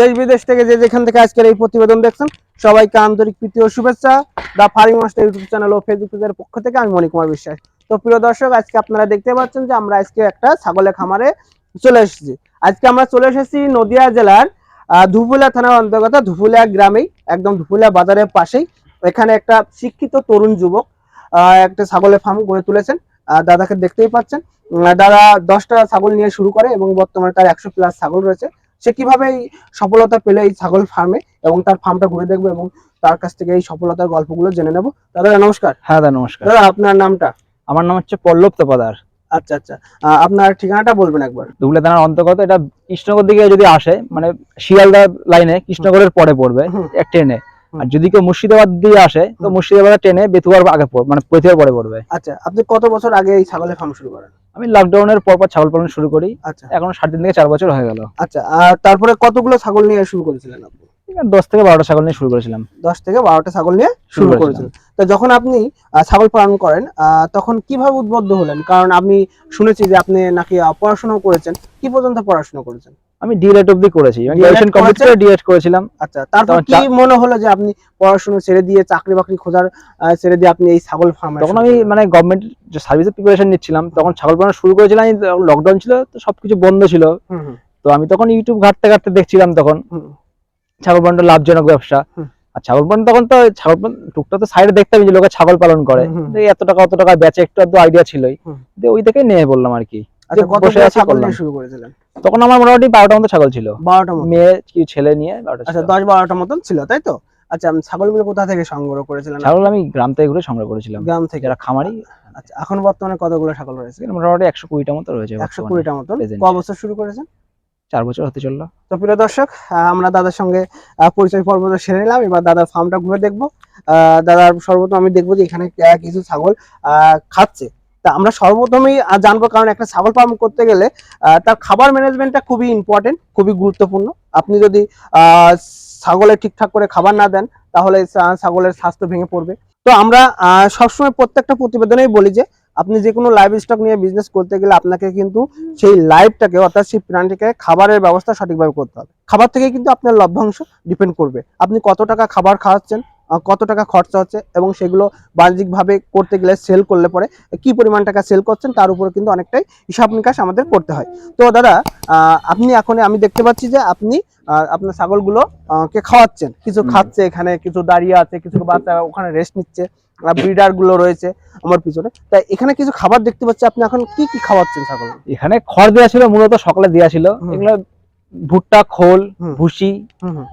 দেশ বিদেশ থেকে যে যেখান থেকে আজকের এই প্রতিবেদন দেখছেন, সবাইকে আন্তরিক প্রীতি ও শুভেচ্ছা। The farming master YouTube channel O Facebook পেজের পক্ষ থেকে আমি মণি কুমার বিশ্বাস। তো প্রিয় দর্শক, আজকে আপনারা দেখতে পাচ্ছেন যে আমরা আজকে একটা ছাগলের খামারে চলে এসেছি। আজকে আমরা চলে এসেছি নদিয়া জেলার ধুপুলিয়া থানার অন্তর্গত ধুপুলিয়া গ্রামেই, একদম ধুপুলিয়া বাজারের পাশেই। এখানে একটা শিক্ষিত তরুণ যুবক একটা ছাগলের ফার্ম গড়ে তুলেছেন। দাদাকে দেখতেই পাচ্ছেন। দাদা দশটা ছাগল নিয়ে শুরু করে এবং বর্তমানে তার একশো প্লাস ছাগল রয়েছে। সে কীভাবে এই সফলতা পেলে এই ছাগল ফার্মে এবং তার ফার্মটা ঘুরে দেখব এবং তার কাছ থেকে এই সফলতার গল্পগুলো জেনে নেব। দাদা নমস্কার। হ্যাঁ দাদা নমস্কার। দাদা আপনার নামটা? আমার নাম হচ্ছে পল্লব তোপাদার। আচ্ছা আচ্ছা। আহ, আপনার ঠিকানাটা বলবেন একবার। দুবলা থানার অন্তর্গত এটা কৃষ্ণনগর দিকে যদি আসে মানে শিয়ালদা লাইনে কৃষ্ণনগরের পরে পড়বে। এক ট্রেনে। আর যদি কেউ মুর্শিদাবাদ দিয়ে আসে তো মুর্শিদাবাদ ট্রেনে বেতুয়ার আগে মানে বেতুয়ার পরে পড়বে। আচ্ছা আপনি কত বছর আগে এই ছাগলের ফার্ম শুরু করেন? আমি লকডাউনের পর পর ছাগল পালন শুরু করি। আচ্ছা। এখন সাড়ে তিন থেকে চার বছর হয়ে গেল। আচ্ছা আর তারপরে কতগুলো ছাগল নিয়ে শুরু করেছিলেন আপনি? দশ থেকে বারোটা ছাগল নিয়ে শুরু করেছিলাম। দশ থেকে বারোটা ছাগল নিয়ে শুরু করেছিলাম। করেছিলেন। তো যখন আপনি ছাগল পালন করেন তখন কীভাবে উদ্বুদ্ধ হলেন? কারণ আমি শুনেছি যে আপনি নাকি পড়াশোনাও করেছেন। কি পর্যন্ত পড়াশোনা করেছেন? আমি ডিএলএড অব্দি করেছি। গ্রাজুয়েশন কমপ্লিট করে ডিএড করেছিলাম। আচ্ছা তারপর কি মনে হলো যে আপনি পড়াশোনা ছেড়ে দিয়ে চাকরি বাকরি খোঁজার ছেড়ে দিয়ে আপনি এই ছাগল ফার্ম তখন আমি মানে গভর্নমেন্ট যে সার্ভিসের প্রিপারেশন নিচ্ছিলাম তখন ছাগল পালন শুরু করেছিলাম। লকডাউন ছিল তো সবকিছু বন্ধ ছিল। তো আমি তখন ইউটিউব ঘাটতে ঘাটতে দেখছিলাম তখন। ছাগল পালনটা লাভজনক ব্যবসা। আর ছাগল পালন তখন তো ছাগল পালন টুকটা তো সাইডে দেখতাম যে লোকে ছাগল পালন করে। এত টাকা অত টাকা বেচে একটু আধটু আইডিয়া ছিলই। ওই থেকে নিয়ে বললাম আর কি। আচ্ছা তখন আমার মোটামুটি বারোটা মতো ছাগল ছিল। বারোটা মেয়ে কি ছেলে নিয়ে বারোটা আচ্ছা দশ বারোটা মতন ছিল তাই তো? আচ্ছা আপনি ছাগলগুলো কোথা থেকে সংগ্রহ করেছিলেন? ছাগল আমি গ্রাম থেকে ঘুরে সংগ্রহ করেছিলাম। গ্রাম থেকে। যারা খামারি। আচ্ছা এখন বর্তমানে কতগুলো ছাগল রয়েছে? মোটামুটি একশো কুড়িটা মতো রয়েছে একশো। কুড়িটা মতন। present। ক বছর শুরু করেছেন? চার বছর হতে চলল। তো প্রিয় দর্শক আমরা দাদার সঙ্গে পরিচয় পর্বটা সেরে নিলাম। এবার দাদার ফার্মটা ঘুরে দেখব। দাদার সর্বপ্রথম আমি দেখব যে এখানে কিছু ছাগল খাচ্ছে। তা আমরা সর্বপ্রথমেই জানব কারণ একটা ছাগল ফার্ম করতে গেলে তার খাবার ম্যানেজমেন্টটা খুবই ইম্পর্টেন্ট খুবই গুরুত্বপূর্ণ। আপনি যদি আহ, ছাগলের ঠিকঠাক করে খাবার না দেন তাহলে ছাগলের স্বাস্থ্য ভেঙে পড়বে। তো আমরা সবসময় প্রত্যেকটা প্রতিবেদনেই বলি যে আপনি যে কোনো লাইভ স্টক নিয়ে বিজনেস করতে গেলে আপনাকে কিন্তু সেই লাইভটাকে অর্থাৎ সেই প্রাণীটাকে খাবারের ব্যবস্থা সঠিকভাবে করতে হবে। খাবার থেকে কিন্তু আপনার লভ্যাংশ ডিপেন্ড করবে। আপনি কত টাকা খাবার খাওয়াচ্ছেন কত টাকা খরচা হচ্ছে এবং সেগুলো বাণিজ্যিকভাবে করতে গেলে সেল করলে পরে কি পরিমাণ টাকা সেল করছেন তার উপরে কিন্তু অনেকটাই হিসাব নিকাশ আমাদের করতে হয়। তো দাদা আপনি এখন আমি দেখতে পাচ্ছি যে আপনি আহ, আপনার ছাগলগুলো আহ, কে খাওয়াচ্ছেন? কিছু খাচ্ছে এখানে কিছু দাঁড়িয়ে আছে কিছু বাচ্চা ওখানে রেস্ট নিচ্ছে ব্রিডারগুলো রয়েছে আমার পিছনে। তাই এখানে কিছু খাবার দেখতে পাচ্ছি আপনি এখন কি কি খাওয়াচ্ছেন ছাগল? এখানে খড় দেওয়া ছিল মূলত সকালে দেওয়া ছিল। এগুলো ভুট্টা খোল ভুসি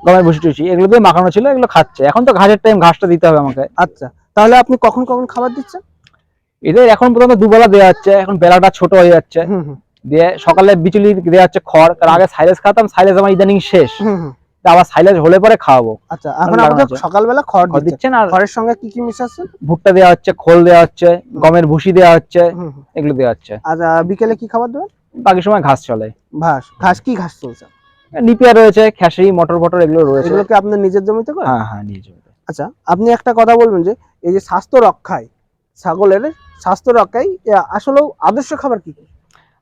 গমের ভুসি টুসি এগুলো দিয়ে মাখানো ছিল এগুলো খাচ্ছে। এখন তো ঘাসের টাইম ঘাসটা দিতে হবে আমাকে। আচ্ছা তাহলে আপনি কখন কখন খাবার দিচ্ছেন? এদের এখন পর্যন্ত দুবেলা দেওয়া হচ্ছে এখন বেলাটা ছোট হয়ে যাচ্ছে। দিয়ে সকালে বিচুলি দেওয়া হচ্ছে খড় কারণ আগে সাইলেজ খাতাম সাইলেজ আমার ইদানিং শেষ। আবার সাইলেজ হলে পরে খাওয়াবো। আচ্ছা এখন আমাদের সকালবেলা খড় দিচ্ছেন। আর খড়ের সঙ্গে কি কি মিশাচ্ছেন ভুট্টা দেওয়া হচ্ছে খোল দেওয়া হচ্ছে গমের ভুসি দেওয়া হচ্ছে। এগুলো দেওয়া হচ্ছে। আর বিকেলে কি খাবার দেবেন? বাকি সময় ঘাস চলে। ঘাস ঘাস কি ঘাস চলছে? নিপিয়া রয়েছে খেসারি মটর ফটর এগুলো রয়েছে। এগুলো কি আপনার নিজের জমিতে করেন? হ্যাঁ হ্যাঁ নিয়ে যাবে আচ্ছা আপনি একটা কথা বলবেন যে এই যে স্বাস্থ্য রক্ষায় ছাগলের স্বাস্থ্য রক্ষায় আসলে আদর্শ খাবার কি?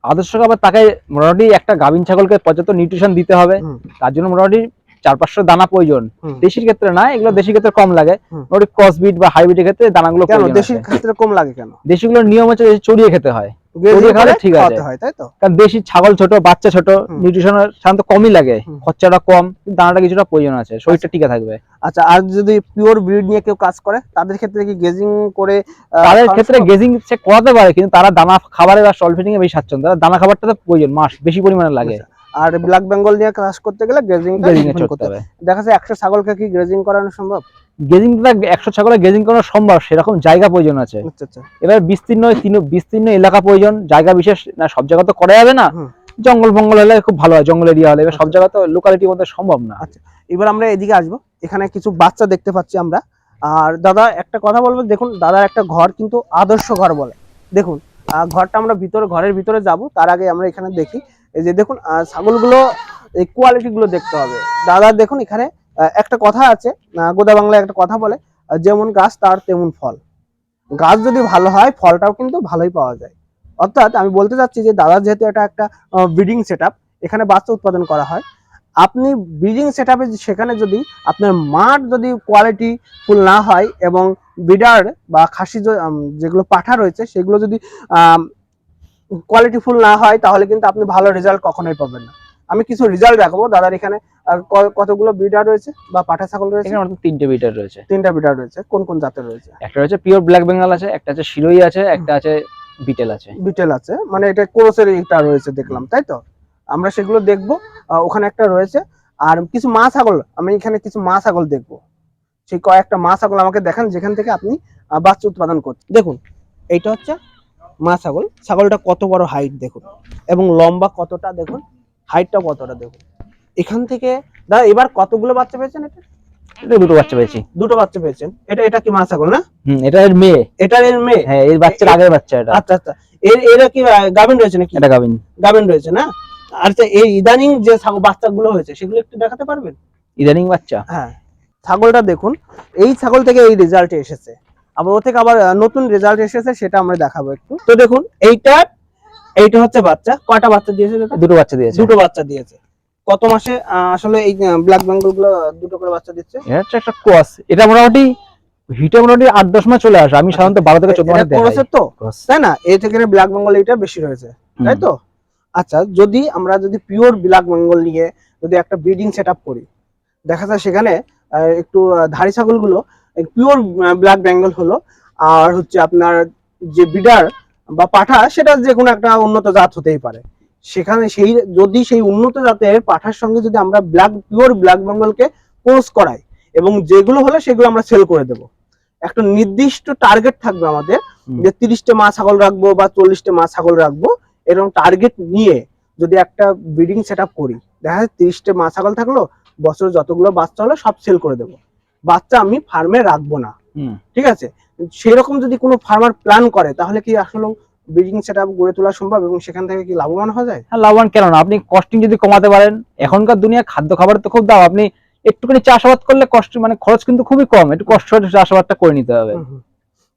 আদর্শ খাবার তাকে মোটামুটি একটা গাভিন ছাগলকে পর্যাপ্ত নিউট্রিশন দিতে হবে। তার জন্য মোটামুটি চার পাঁচশো দানা প্রয়োজন। দেশির ক্ষেত্রে না এগুলো দেশির ক্ষেত্রে কম লাগে। মোটামুটি ক্রসবিট বা হাইব্রিডের ক্ষেত্রে দানাগুলো কেন? দেশির ক্ষেত্রে কম লাগে কেন? দেশিগুলোর নিয়ম হচ্ছে চড়িয়ে খেতে হয়। ঠিক আছে। হয় তাই তো? কারণ দেশি ছাগল ছোট বাচ্চা ছোট নিউট্রিশন সাধারণত কমই লাগে খরচাটা কম দানাটা কিছুটা প্রয়োজন আছে শরীরটা টিকে থাকবে। আচ্ছা আর যদি পিওর ব্রিড নিয়ে কেউ কাজ করে তাদের ক্ষেত্রে কি গেজিং করে তাদের ক্ষেত্রে? গেজিং সে করাতে পারে কিন্তু তারা দানা খাবারে বা এ বেশি স্বাচ্ছন্দ্য। তারা দানা খাবারটা তো প্রয়োজন মাস বেশি পরিমাণে লাগে। আর ব্ল্যাক বেঙ্গল নিয়ে কাজ করতে গেলে গ্রেজিং দেখা যায় একশো ছাগলকে কি গ্রেজিং করানো সম্ভব? গেজিং একশো ছাগলে গেজিং করানো সম্ভব সেরকম জায়গা প্রয়োজন আছে। আচ্ছা আচ্ছা। এবার বিস্তীর্ণ তিন- বিস্তীর্ণ এলাকা প্রয়োজন জায়গা বিশেষ না সব জায়গা তো করা যাবে না। জঙ্গল ফঙ্গল হলে খুব ভালো হয় জঙ্গল এরিয়া হলে এবার সব জায়গা তো লোকালিটির মধ্যে সম্ভব না। আচ্ছা এবার আমরা এদিকে আসব। এখানে কিছু বাচ্চা দেখতে পাচ্ছি আমরা। আর দাদা একটা কথা বলব দেখুন দাদার একটা ঘর কিন্তু আদর্শ ঘর বলে। দেখুন ঘরটা আমরা ভিতরে ঘরের ভিতরে যাব তার আগে আমরা এখানে দেখি। এই যে দেখুন ছাগলগুলো এই কোয়ালিটি গুলো দেখতে হবে। দাদা দেখুন এখানে একটা কথা আছে গোদা বাংলায় একটা কথা বলে যেমন গাছ তার তেমন ফল। গাছ যদি ভালো হয়, ফলটাও কিন্তু ভালোই পাওয়া যায়। অর্থাৎ আমি বলতে চাচ্ছি যে দাদা যেহেতু এটা একটা ব্রিডিং সেট এখানে বাচ্চা উৎপাদন করা হয়। আপনি ব্রিডিং সেট সেখানে যদি আপনার মাঠ যদি কোয়ালিটি ফুল না হয় এবং বিডার বা খাসি যেগুলো পাঠা রয়েছে, সেগুলো যদি কোয়ালিটি ফুল না হয়, তাহলে কিন্তু আপনি ভালো রেজাল্ট কখনোই পাবেন না। আমি কিছু রেজাল্ট দেখাবো। দাদার এখানে কতগুলো বিডার রয়েছে বা পাঠা ছাগল রয়েছে? এখানে তিনটে বিটার রয়েছে। তিনটা বিডার রয়েছে। কোন কোন জাতের রয়েছে? একটা রয়েছে পিওর ব্ল্যাক বেঙ্গল আছে একটা আছে শিরোই আছে একটা আছে বিটেল আছে। বিটেল আছে। মানে এটা কোরসের একটা রয়েছে দেখলাম তাই তো? আমরা সেগুলো দেখব। ওখানে একটা রয়েছে। আর কিছু মা ছাগল আমি এখানে কিছু মা ছাগল দেখব। সেই কয়েকটা মা ছাগল আমাকে দেখান যেখান থেকে আপনি বাচ্চা উৎপাদন করছেন দেখুন এইটা হচ্ছে মা ছাগল ছাগলটা কত বড় হাইট দেখুন। এবং লম্বা কতটা দেখুন। হাইটটা কতটা দেখুন? এখান থেকে দাদা এবার কতগুলো বাচ্চা পেয়েছেন এটা? এটা দুটো বাচ্চা পেয়েছি। দুটো বাচ্চা পেয়েছেন। এটা এটা কি মা ছাগল না? হুম এটা এর মেয়ে। এটার এর মেয়ে? হ্যাঁ এর বাচ্চার আগের বাচ্চা এটা। আচ্ছা আচ্ছা। এর এরা কি গাভিন রয়েছে নাকি? এটা গাবিন গাবেন রয়েছে না? আচ্ছা এই ইদানিং যে ছাগল বাচ্চাগুলো হয়েছে সেগুলো একটু দেখাতে পারবেন? ইদানিং বাচ্চা? হ্যাঁ। ছাগলটা দেখুন এই ছাগল থেকে এই রেজাল্ট এসেছে। আবার ও থেকে আবার নতুন রেজাল্ট এসেছে সেটা আমরা দেখাবো একটু। তো দেখুন এইটা এইটা হচ্ছে বাচ্চা। কয়টা বাচ্চা দিয়েছে দুটো বাচ্চা দিয়েছে। দুটো বাচ্চা দিয়েছে। কত মাসে আসলে এই ব্ল্যাক বেঙ্গলগুলো দুটো করে বাচ্চা দিচ্ছে? এটা হচ্ছে একটা ক্রস এটা মোটামুটি হিটে মোটামুটি আট দশ মাস চলে আসে। আমি সাধারণত বারো থেকে চোদ্দ মাস করেছে তো? তাই না? এই থেকে ব্ল্যাক বেঙ্গল এটা বেশি রয়েছে। তাই তো? আচ্ছা যদি আমরা যদি পিওর ব্ল্যাক বেঙ্গল নিয়ে যদি একটা ব্রিডিং সেট করি দেখা যায় সেখানে একটু ধাড়ি ছাগলগুলো পিওর ব্ল্যাক বেঙ্গল হলো। আর হচ্ছে আপনার যে বিডার বা পাঠা সেটা যে কোনো একটা উন্নত জাত হতেই পারে। সেখানে সেই যদি সেই উন্নত জাতের পাঠার সঙ্গে যদি আমরা ব্ল্যাক পিওর ব্ল্যাক বেঙ্গলকে কোর্স করাই এবং যেগুলো হলে সেগুলো আমরা সেল করে দেব। একটা নির্দিষ্ট টার্গেট থাকবে আমাদের যে তিরিশটা মা ছাগল রাখব বা চল্লিশটা মা ছাগল রাখব এরকম টার্গেট নিয়ে যদি একটা ব্রিডিং সেট করি দেখা যায় তিরিশটা মা ছাগল থাকল বছরে যতগুলো বাচ্চা হলো সব সেল করে দেবো। বাচ্চা আমি ফার্মে রাখব না। ঠিক আছে? সেরকম যদি কোনো ফার্মার প্ল্যান করে তাহলে কি আসলে ব্রিডিং সেট আপ গড়ে তোলা সম্ভব এবং সেখান থেকে কি লাভবান হওয়া যায়? হ্যাঁ লাভবান কেন না? আপনি কস্টিং যদি কমাতে পারেন এখনকার দুনিয়া খাদ্য খাবার তো খুব দাম। আপনি একটুখানি চাষাবাদ করলে কষ্ট মানে খরচ কিন্তু খুবই কম। একটু কষ্ট চাষাবাদটা করে নিতে হবে।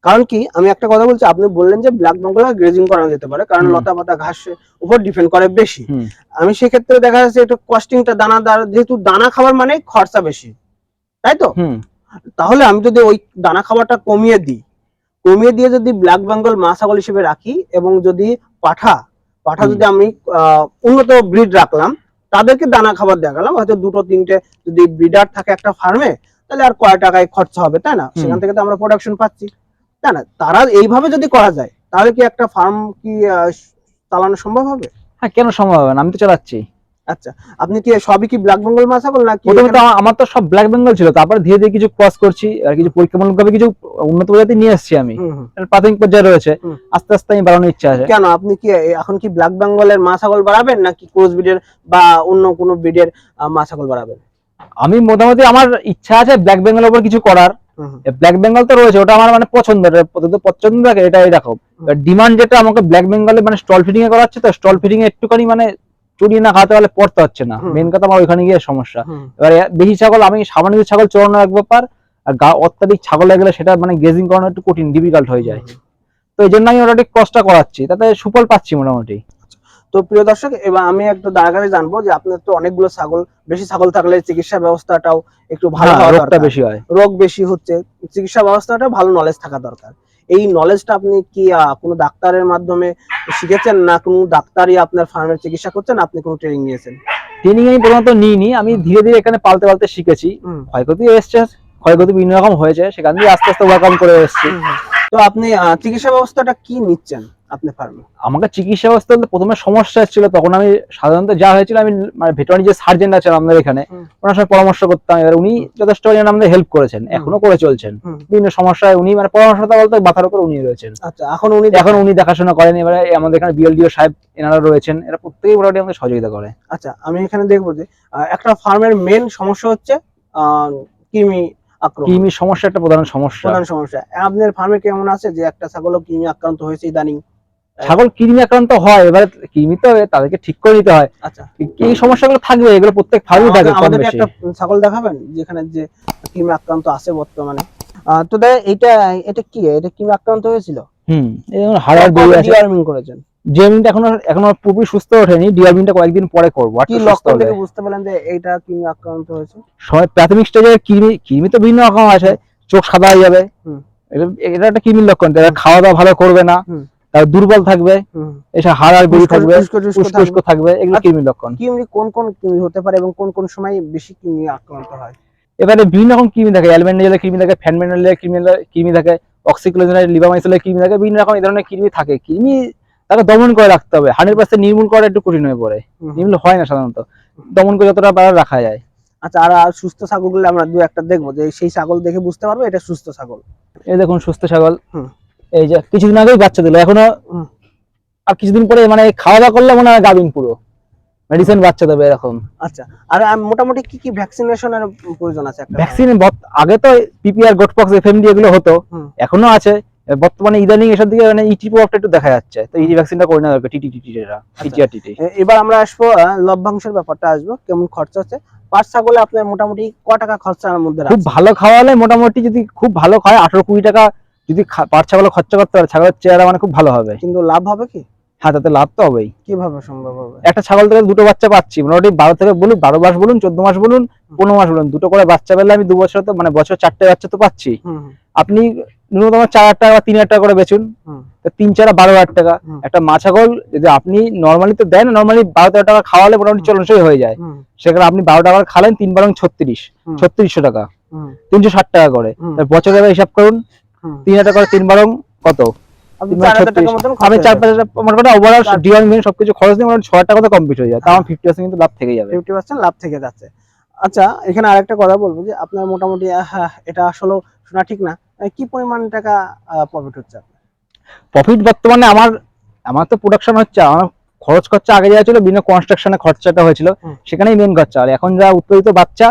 কারণ কি আমি একটা কথা বলছি আপনি বললেন যে ব্ল্যাক বেঙ্গল গ্রেজিং করানো যেতে পারে কারণ লতা পাতা ঘাসের উপর ডিপেন্ড করে বেশি। আমি সেক্ষেত্রে দেখা যাচ্ছে একটু কস্টিংটা দানা দানা যেহেতু দানা খাবার মানে খরচা বেশি। তাই তো? হুম। তাহলে আমি যদি ওই দানা খাবারটা কমিয়ে দিই কমিয়ে দিয়ে যদি ব্ল্যাক বেঙ্গল মা ছাগল হিসেবে রাখি এবং যদি পাঠা পাঠা যদি আমি উন্নত ব্রিড রাখলাম তাদেরকে দানা খাবার দেখালাম হয়তো দুটো তিনটে যদি ব্রিডার থাকে একটা ফার্মে তাহলে আর কয় টাকায় খরচা হবে তাই না? সেখান থেকে তো আমরা প্রোডাকশন পাচ্ছি তাই না? তারা এইভাবে যদি করা যায় তাহলে কি একটা ফার্ম কি চালানো সম্ভব হবে? হ্যাঁ কেন সম্ভব হবে না? আমি তো চালাচ্ছি। আচ্ছা আপনি কি সবই কি ব্ল্যাক বেঙ্গল মা ছাগল নাকি প্রথমে তো আমার- তো সব ব্ল্যাক বেঙ্গল ছিল তারপর ধীরে ধীরে কিছু ক্রস করছি আর কিছু পরীক্ষামূলক ভাবে কিছু উন্নত প্রজাতি নিয়ে এসেছি আমি। এর প্রাথমিক পর্যায়ে রয়েছে আস্তে আস্তে আমি বাড়ানোর ইচ্ছা আছে। কেন? আপনি কি এখন কি ব্ল্যাক বেঙ্গলের মা ছাগল বাড়াবেন নাকি ক্রস ব্রিডের বা অন্য কোনো ব্রিডের মা ছাগল বাড়াবেন? আমি মোটামুটি আমার ইচ্ছা আছে ব্ল্যাক বেঙ্গলের উপর কিছু করার। ব্ল্যাক বেঙ্গল তো রয়েছে ওটা আমার মানে পছন্দ পছন্দ থাকে এটা এরকম ডিমান্ড যেটা আমাকে ব্ল্যাক বেঙ্গলে মানে স্টল ফিডিং এ করাচ্ছে তো স্টল ফিডিং এ একটুখানি মানে চুরিয়ে না খাওয়াতে পারলে পড়তে হচ্ছে না। মেন কথা আমার ওইখানে গিয়ে সমস্যা। এবার বেশি ছাগল আমি সামান্য ছাগল চড়ানো এক ব্যাপার আর গা অত্যাধিক ছাগল হয়ে গেলে সেটা মানে গেজিং করানো একটু কঠিন ডিফিকাল্ট হয়ে যায়। তো এই জন্য আমি ওটা কষ্ট করাচ্ছি তাতে সুফল পাচ্ছি মোটামুটি। তো প্রিয় দর্শক এবার আমি একটু দাঁড়াগাড়ি জানব যে আপনার তো অনেকগুলো ছাগল বেশি ছাগল থাকলে চিকিৎসা ব্যবস্থাটাও একটু ভালো হ্যাঁ, রোগটা। বেশি হয়। রোগ বেশি হচ্ছে চিকিৎসা ব্যবস্থাটা ভালো নলেজ থাকা দরকার। এই নলেজটা আপনি কি কোনো ডাক্তারের মাধ্যমে শিখেছেন না কোনো ডাক্তারই আপনার ফার্মের চিকিৎসা করছেন? আপনি কোনো ট্রেনিং নিয়েছেন? ট্রেনিং আমি প্রথমত নিইনি। আমি ধীরে ধীরে এখানে পালতে পালতে শিখেছি। ক্ষয়ক্ষতি এসছে ক্ষয়ক্ষতি বিভিন্ন রকম হয়েছে সেখান দিয়ে আস্তে আস্তে ওভারকাম করে এসছি। তো আপনি চিকিৎসা ব্যবস্থাটা কি নিচ্ছেন? আপনি ফার্মে আমাকে চিকিৎসা ব্যবস্থা প্রথমে সমস্যা ছিল তখন আমি সাধারণত যা হয়েছিল আমি মানে ভেটারি যে সার্জেন আছেন আমাদের এখানে ওনার সঙ্গে পরামর্শ করতাম। এবার উনি যথেষ্ট পরিমাণে আমাদের হেল্প করেছেন এখনও করে চলছেন। বিভিন্ন সমস্যায় উনি মানে পরামর্শতা বলতে মাথার উপর উনি রয়েছেন। আচ্ছা এখন উনি এখন উনি দেখাশোনা করেন এবারে আমাদের এখানে বিএলডিও সাহেব এনারা রয়েছেন এরা প্রত্যেকেই মোটামুটি আমাদের সহযোগিতা করে। আচ্ছা আমি এখানে দেখব যে একটা ফার্মের মেন সমস্যা হচ্ছে কৃমি কিমির সমস্যা একটা প্রধান সমস্যা। প্রধান সমস্যা। আপনার ফার্মে কেমন আছে যে একটা ছাগলও কিমি আক্রান্ত হয়েছে ইদানিং? ছাগল কৃমি আক্রান্ত হয় এবারে কৃমি তো তাদেরকে ঠিক করে নিতে হয়। আচ্ছা। এই সমস্যাগুলো থাকবে এগুলো প্রত্যেক ফার্মে থাকে আমাদের- কম একটা ছাগল দেখাবেন যেখানে যে কৃমি আক্রান্ত আছে বর্তমানে। তো দেখ এটা এটা কি? এটা কৃমি আক্রান্ত হয়েছিল? হুম হাড়ার বেরিয়ে আছে। ডিওয়ার্মিং করেছেন। জিএমিনটা এখনও এখনও পুরোপুরি সুস্থ ওঠেনি ডিআরবিনটা কয়েকদিন পরে করব আর কি লক্ষণ। থেকে বুঝতে পারলেন যে এটা কি আক্রান্ত হয়েছে? সবাই প্রাথমিক স্টেজে কৃমি কৃমি তো বিভিন্ন রকম আছে চোখ সাদা হয়ে যাবে। হুম। এটা- একটা কৃমির লক্ষণ তারা খাওয়া দাওয়া ভালো করবে না। তার দুর্বল থাকবে হুম। এসব হাড় আর বেরি থাকবে উস্কো থাকবে। এগুলো আচ্ছা। কৃমির লক্ষণ কৃমি কোন কোন কৃমি হতে পারে এবং কোন কোন সময় বেশি কৃমি আক্রান্ত হয় এবারে বিভিন্ন রকম কৃমি থাকে অ্যালমেন্ডিয়ালের কৃমি থাকে ফ্যানমেন্ডালের কৃমি কৃমি থাকে অক্সিক্লোজেনের লিবামাইসিলের কৃমি থাকে বিভিন্ন রকম এই ধরনের কৃমি থাকে কৃমি তাকে দমন করে রাখতে হবে হান্ড্রেড পার্সেন্ট নির্মূল করা একটু কঠিন হয়ে পড়ে। নির্মূল হয় না সাধারণত দমন করে যতটা পারা রাখা যায় আচ্ছা আর আর সুস্থ ছাগলগুলো আমরা দু একটা দেখব যে সেই ছাগল দেখে বুঝতে পারব এটা সুস্থ ছাগল এই দেখুন সুস্থ ছাগল হুম। এই যে কিছুদিন আগেই বাচ্চা দিল এখনও আর কিছুদিন পরে মানে খাওয়া দাওয়া করলে মনে হয় গাভিন পুরো মেডিসিন বাচ্চা দেবে এরকম। আচ্ছা আর মোটামুটি কি কি ভ্যাকসিনেশনের প্রয়োজন আছে একটা? ভ্যাকসিন আগে তো পিপিআর গোটপক্স এফএমডি এগুলো হতো এখনও আছে। বর্তমানে ইদানিং এসব দিকে মানে ইটি প্রভাবটা একটু দেখা যাচ্ছে। তো ইটি ভ্যাকসিনটা করে নেওয়া দরকার টিটি টিটি যেটা টিটি এবার আমরা আসব লভ্যাংশের ব্যাপারটা আসব কেমন খরচা হচ্ছে। পাঁচ ছাগলে আপনার মোটামুটি ক টাকা খরচার মধ্যে খুব? ভালো খাওয়ালে মোটামুটি যদি খুব ভালো খায় আঠারো কুড়ি টাকা যদি পাঁচ ছাগলে খরচা করতে পারে ছাগলের চেহারা মানে খুব ভালো হবে। কিন্তু লাভ হবে কি? হ্যাঁ তাতে লাভ তো হবেই। কীভাবে সম্ভব হবে? একটা ছাগল থেকে দুটো বাচ্চা পাচ্ছি মোটামুটি বারো থেকে বলুন বারো মাস বলুন চোদ্দ মাস বলুন পনেরো মাস বলুন দুটো করে বাচ্চা পেলে আমি দু বছর তো মানে বছর চারটে বাচ্চা তো পাচ্ছি। আপনি ন্যূনতম চার হাজার টাকা বা তিন হাজার টাকা করে বেচুন তিন চারা বারো হাজার টাকা। একটা মা ছাগল যদি আপনি নর্মালি তো দেন নর্মালি বারো তেরো টাকা খাওয়ালে মোটামুটি চলনসই হয়ে যায়। সেখানে আপনি বারো টাকা খালেন তিন বারং ছত্রিশ ছত্রিশশো টাকা তিনশো ষাট টাকা করে। বছরে হিসাব করুন। তিন হাজার করে তিন বারং কত? আপনি তিন চার বারং হাজার টাকার 36 মতন আমি চার পাঁচ ওভারঅল ডিওয়ান মিন সবকিছু খরচ ছ হাজার টাকা তো কমপ্লিট হয়ে যায়। তাও ফিফটি পার্সেন্ট কিন্তু লাভ থেকে যাবে। ফিফটি পার্সেন্ট লাভ থেকে যাচ্ছে। আচ্ছা এখানে আরেকটা কথা বলব যে আপনার মোটামুটি এটা আসলে শোনা ঠিক না। কি পরিমাণ টাকা প্রফিট হচ্ছে আপনার? প্রফিট বর্তমানে আমার আমার তো প্রোডাকশন হচ্ছে আমার খরচ খরচা আগে যা ছিল বিনা কনস্ট্রাকশনে খরচাটা হয়েছিল। সেখানেই মেন খরচা। আর এখন যা উৎপাদিত বাচ্চা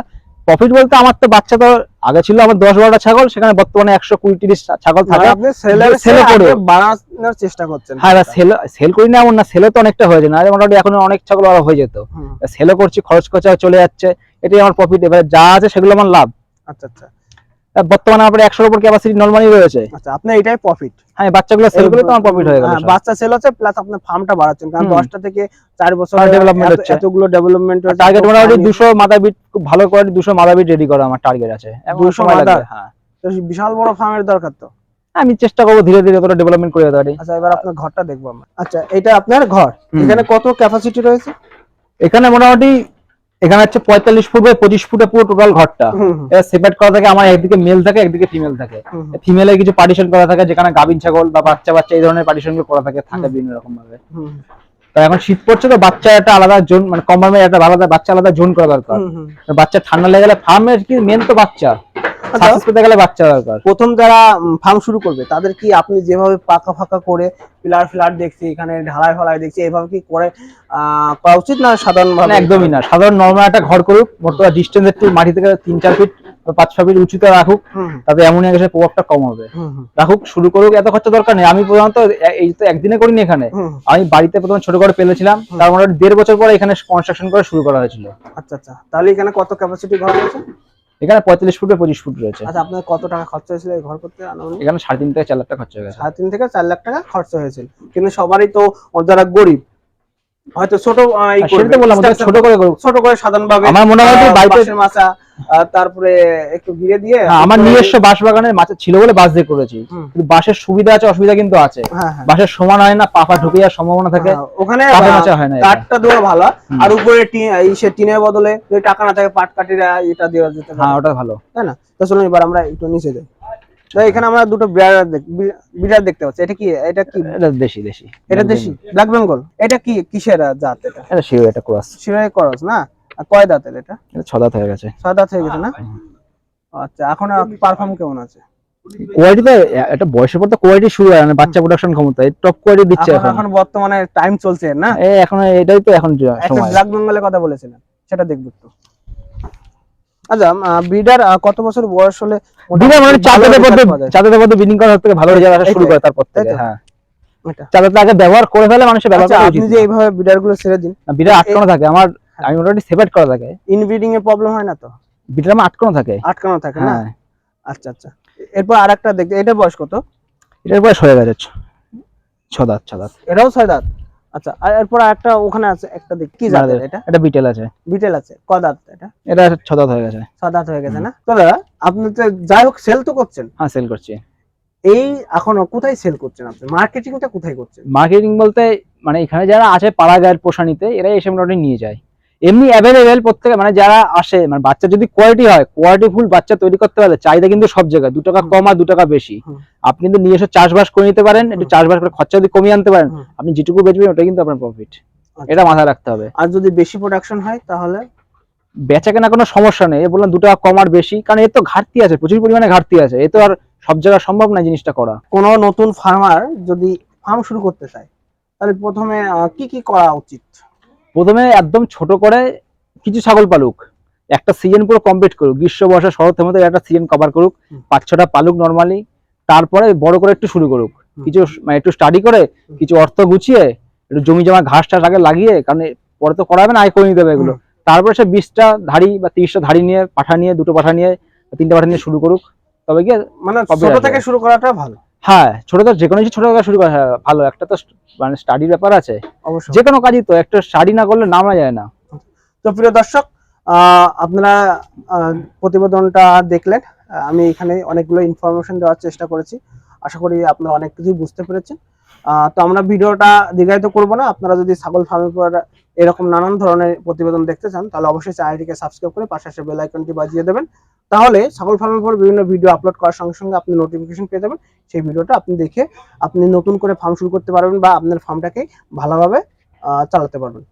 প্রফিট বলতে আমার তো বাচ্চা তো আগে ছিল আমার দশ বারোটা ছাগল সেখানে বর্তমানে একশো কুড়ি তিরিশ ছাগল মানে থাকে। আপনি সেলের করে। বাড়ানোর চেষ্টা করছেন। হ্যাঁ সেল সেল করি না এমন না সেলে তো অনেকটা হয়ে যায় না মোটামুটি এখন অনেক ছাগল আরও হয়ে যেত। সেলও করছি খরচ খরচা চলে যাচ্ছে এটাই আমার প্রফিট এবার যা আছে সেগুলো আমার লাভ। আচ্ছা আচ্ছা। বর্তমানে আমার একশোর উপর ক্যাপাসিটি নর্মালি রয়েছে। আচ্ছা আপনার এটাই প্রফিট হ্যাঁ বাচ্চাগুলো সেল করলে তো আমার প্রফিট হয়ে গেল হ্যাঁ, বাচ্চা সেল হচ্ছে প্লাস আপনার ফার্মটা বাড়াচ্ছেন। কারণ। দশটা থেকে চার বছর development হচ্ছে। এতগুলো ডেভেলপমেন্ট টার্গেট মোটামুটি দুশো মাথা বিট খুব ভালো কোয়ালিটি দুশো মাথা বিট রেডি করা আমার টার্গেট আছে। এখন 200 সময় লাগবে, মাদার? হ্যাঁ। বিশাল বড় ফার্মের দরকার তো। আমি চেষ্টা করব ধীরে ধীরে যতটা ডেভেলপমেন্ট করে পারি। আচ্ছা এবার আপনার ঘরটা দেখব আমরা। আচ্ছা এটা আপনার ঘর। এখানে কত ক্যাপাসিটি রয়েছে? এখানে মোটামুটি এখানে হচ্ছে পঁয়তাল্লিশ ফুট বাই পঁচিশ ফুটে পুরো টোটাল ঘরটা। সেপারেট করা থাকে আমার একদিকে মেল থাকে একদিকে ফিমেল থাকে। ফিমেলের কিছু পার্টিশন করা থাকে যেখানে গাভিন ছাগল বা বাচ্চা বাচ্চা এই ধরনের পার্টিশনগুলো করা থাকে থাকে বিভিন্ন রকম ভাবে এখন শীত পড়ছে তো বাচ্চা একটা আলাদা জোন মানে কম্পার্টমেন্ট একটা আলাদা বাচ্চা আলাদা জোন করা দরকার। বাচ্চা ঠান্ডা লেগে গেলে ফার্মের কি মেন তো বাচ্চা। সাকসেস পেতে গেলে বাচ্চা দরকার। প্রথম যারা ফার্ম শুরু করবে তাদের কি আপনি যেভাবে পাকা ফাঁকা করে পিলার ফিলার দেখছি এখানে ঢালাই ফালাই দেখছি এভাবে কি করে করা উচিত না সাধারণ একদমই না। সাধারণ নর্মাল একটা ঘর করুক মোটর ডিস্টেন্স একটু মাটি থেকে তিন চার ফিট পাঁচ ছ ফিট উঁচুতে রাখুক তাতে অ্যামোনিয়া গ্যাসের প্রভাবটা কম হবে। রাখুক শুরু করুক এত খরচা দরকার নেই। আমি প্রধানত এই তো একদিনে করিনি এখানে। আমি বাড়িতে প্রথমে ছোট করে পেলেছিলাম। তার মোটামুটি দেড় বছর পরে এখানে কনস্ট্রাকশন করে শুরু করা হয়েছিল। আচ্ছা আচ্ছা। তাহলে এখানে কত ক্যাপাসিটি ঘর রয়েছে এখানে পঁয়তাল্লিশ ফুটে পঁচিশ ফুট রয়েছে। আচ্ছা আপনার কত টাকা খরচা হয়েছিল এই ঘর করতে? এখানে সাড়ে তিন থেকে চার লাখ টাকা খরচা হয়েছে। সাড়ে তিন থেকে চার লাখ টাকা খরচা হয়েছিল। কিন্তু সবারই তো যারা গরিব হয়তো ছোট সেটা বললাম ছোট করে ছোট করে সাধারণভাবে আমার মনে হয় বাড়িতে মাছা তারপরে একটু ঘিরে দিয়ে হ্যাঁ, আমার নিজস্ব বাঁশ বাগানের মাছ ছিল বলে বাঁশ দিয়ে করেছি। কিন্তু বাঁশের সুবিধা আছে অসুবিধা কিন্তু আছে। হ্যাঁ হ্যাঁ। বাঁশের সমান হয় না পাপা ঢুকে যাওয়ার সম্ভাবনা থাকে। ওখানে হয় না কাঠটা দেওয়া ভালো। আর উপরে এই সে টিনের বদলে যদি টাকা না থাকে পাট কাঠিরা এটা দেওয়া যেতে হ্যাঁ ওটা ভালো। তাই না? তো চলুন এবার আমরা একটু নিচে যাই। তো এখানে আমরা দুটো বিড়াল দেখতে পাচ্ছি। এটা কি? এটা কি? এটা দেশি দেশি। এটা দেশি? ব্ল্যাক বেঙ্গল এটা কি কিসের জাত এটা? এটা শিও এটা ক্রস। শিরাই করস না? আর কয় দাঁতের এটা? এটা ছদাত হয়ে গেছে। ছয় দাঁত হয়ে গেছে না? আচ্ছা। এখন পারফর্ম কেমন আছে? কোয়ালিটিতে একটা বয়সের পর তো কোয়ালিটি শুরু হয় মানে বাচ্চা প্রোডাকশন ক্ষমতা টপ কোয়ালিটি দিচ্ছে এখন বর্তমানে টাইম চলছে না? এখন এটাই তো এখন সময়। ব্ল্যাক বেঙ্গলের কথা বলেছিলেন সেটা দেখব একটু। আচ্ছা ব্রিডার কত বছর বয়স হলে মানে ভালো চাঁদের result মধ্যে পাওয়া যায়? চাঁদের মধ্যে বিডিং করার থেকে ভালো রেজাল্ট আসা শুরু করে তারপর থেকে হ্যাঁ। এটা। আগে ব্যবহার করে ফেলে মানুষের ব্যবহার আচ্ছা আপনি যে এইভাবে ব্রিডারগুলো ছেড়ে দিন। বিটা আটকানো থাকে। আমার আমি মোটামুটি সেপারেট করা থাকে। ইনব্রিডিং এ প্রবলেম হয় না তো? বিটা আমার আটকানো থাকে। আটকানো থাকে না? হ্যাঁ। আচ্ছা আচ্ছা। এরপর আরেকটা দেখতে এটা বয়স কত? এটার বয়স হয়ে গেছে ছ- দাঁত ছ দাঁত। এটাও ছয় দাঁত? আচ্ছা আর এরপর একটা ওখানে আছে একটা দিক কি জাতের এটা? এটা বিটেল আছে। বিটেল আছে। ক দাঁত এটা? এটা ছ দাঁত হয়ে গেছে। ছ দাঁত হয়ে গেছে না? তো দাদা আপনি তো যাই হোক সেল তো করছেন। হ্যাঁ সেল করছি। এই এখনও কোথায় সেল করছেন আপনি? মার্কেটিংটা কোথায় করছেন? মার্কেটিং বলতে মানে এখানে যারা আছে পাড়া গায়ের পোষানিতে এরা এসে মোটামুটি নিয়ে যায়। এমনি অ্যাভেলেবেল প্রত্যেকে মানে যারা আসে মানে বাচ্চা যদি কোয়ালিটি হয় কোয়ালিটি ফুল বাচ্চা তৈরি করতে পারলে চাহিদা কিন্তু সব জায়গায় দু টাকা। কম আর দু টাকা বেশি। আপনি কিন্তু নিয়ে এসে চাষবাস করে নিতে পারেন একটু চাষবাস করে খরচা যদি কমিয়ে আনতে পারেন আপনি যেটুকু বেচবেন ওটা কিন্তু আপনার প্রফিট আচ্ছা। এটা মাথায় রাখতে হবে। আর যদি বেশি প্রোডাকশন হয় তাহলে? বেচা কেনা কোনো সমস্যা নেই। এ বললাম দু টাকা কম আর বেশি কারণ এর তো ঘাটতি আছে প্রচুর পরিমাণে ঘাটতি আছে। এ তো আর সব জায়গায় সম্ভব না জিনিসটা করা। কোনো নতুন ফার্মার যদি ফার্ম শুরু করতে চায় তাহলে প্রথমে কি কি করা উচিত? প্রথমে একদম ছোট করে কিছু ছাগল পালুক। একটা সিজন পুরো কমপ্লিট করুক। গ্রীষ্ম বর্ষা শরতের মধ্যে একটা সিজন কভার করুক। পাঁচ ছটা পালুক নর্মালি তারপরে বড় করে একটু শুরু করুক। কিছু মানে একটু স্টাডি করে কিছু অর্থ গুছিয়ে একটু জমি জমা ঘাস টাস আগে লাগিয়ে কারণ পরে তো করা হবে না আয় করে নিতে হবে এগুলো। তারপরে সে বিশটা ধাড়ি বা তিরিশটা ধাড়ি নিয়ে পাঠা নিয়ে দুটো পাঠা নিয়ে তিনটে পাঠা নিয়ে শুরু করুক। তবে গিয়ে মানে ছোট থেকে শুরু করাটা ভালো। হ্যাঁ ছোট তো যে কোনো কিছু ছোট করে শুরু করা হ্যাঁ, ভালো। একটা তো মানে স্টাডির ব্যাপার আছে। অবশ্যই। যে কোনো কাজই তো একটা স্টাডি না করলে নামা যায় না। তো প্রিয় দর্শক আপনারা প্রতিবেদনটা দেখলেন। আমি এখানে অনেকগুলো ইনফরমেশন দেওয়ার চেষ্টা করেছি। আশা করি আপনারা অনেক কিছুই বুঝতে পেরেছেন। তো আমরা ভিডিওটা দীর্ঘায়িত করব না। আপনারা যদি ছাগল ফার্মের পর এরকম নানান ধরনের প্রতিবেদন দেখতে চান তাহলে অবশ্যই চ্যানেলটিকে সাবস্ক্রাইব করে পাশে বেল আইকনটি বাজিয়ে দেবেন। তাহলে ছাগল ফার্মের পর বিভিন্ন ভিডিও আপলোড করার সঙ্গে সঙ্গে আপনি নোটিফিকেশন পেয়ে যাবেন। সেই ভিডিওটা আপনি দেখে আপনি নতুন করে ফার্ম শুরু করতে পারবেন বা আপনার ফার্মটাকে ভালোভাবে চালাতে পারবেন।